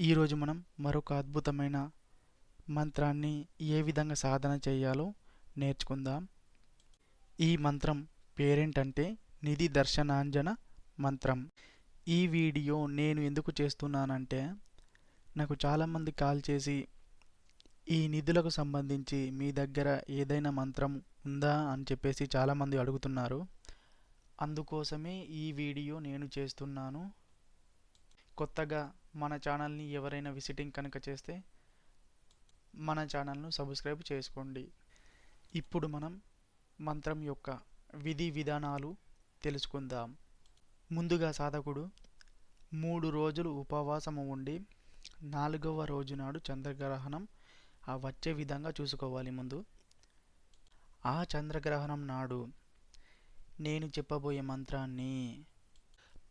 ఈరోజు మనం మరొక అద్భుతమైన మంత్రాన్ని ఏ విధంగా సాధన చేయాలో నేర్చుకుందాం. ఈ మంత్రం పేరేంటంటే నిధి దర్శనాంజన మంత్రం. ఈ వీడియో నేను ఎందుకు చేస్తున్నానంటే నాకు చాలామంది కాల్ చేసి ఈ నిధులకు సంబంధించి మీ దగ్గర ఏదైనా మంత్రం ఉందా అని చెప్పేసి చాలామంది అడుగుతున్నారు. అందుకోసమే ఈ వీడియో నేను చేస్తున్నాను. కొత్తగా మన ఛానల్ని ఎవరైనా విజిటింగ్ కనుక చేస్తే మన ఛానల్ను సబ్స్క్రైబ్ చేసుకోండి. ఇప్పుడు మనం మంత్రం యొక్క విధి విధానాలు తెలుసుకుందాం. ముందుగా సాధకుడు మూడు రోజులు ఉపవాసము ఉండి నాలుగవ రోజు నాడు చంద్రగ్రహణం ఆ వచ్చే విధంగా చూసుకోవాలి ముందు. ఆ చంద్రగ్రహణం నాడు నేను చెప్పబోయే మంత్రాన్ని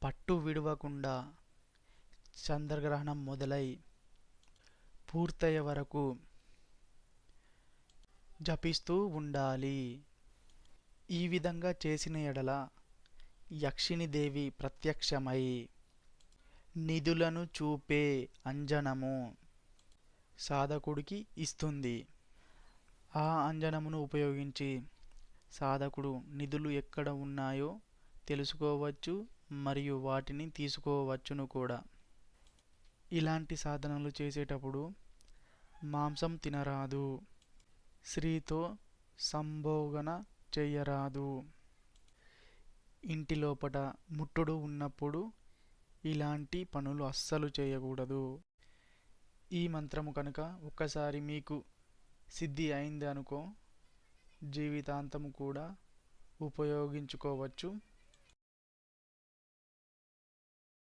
పట్టు విడవకుండా చంద్రగ్రహణం మొదలై పూర్తయ్యే వరకు జపిస్తూ ఉండాలి. ఈ విధంగా చేసిన ఎడల యక్షిణిదేవి ప్రత్యక్షమై నిధులను చూపే అంజనము సాధకుడికి ఇస్తుంది. ఆ అంజనమును ఉపయోగించి సాధకుడు నిధులు ఎక్కడ ఉన్నాయో తెలుసుకోవచ్చు మరియు వాటిని తీసుకోవచ్చును కూడా. ఇలాంటి సాధనలు చేసేటప్పుడు మాంసం తినరాదు. స్త్రీతో సంభోగన చేయరాదు ఇంటి లోపల ముట్టుడు ఉన్నప్పుడు ఇలాంటి పనులు అస్సలు చేయకూడదు. ఈ మంత్రము కనుక ఒక్కసారి మీకు సిద్ధి అయింది అనుకో జీవితాంతము కూడా ఉపయోగించుకోవచ్చు.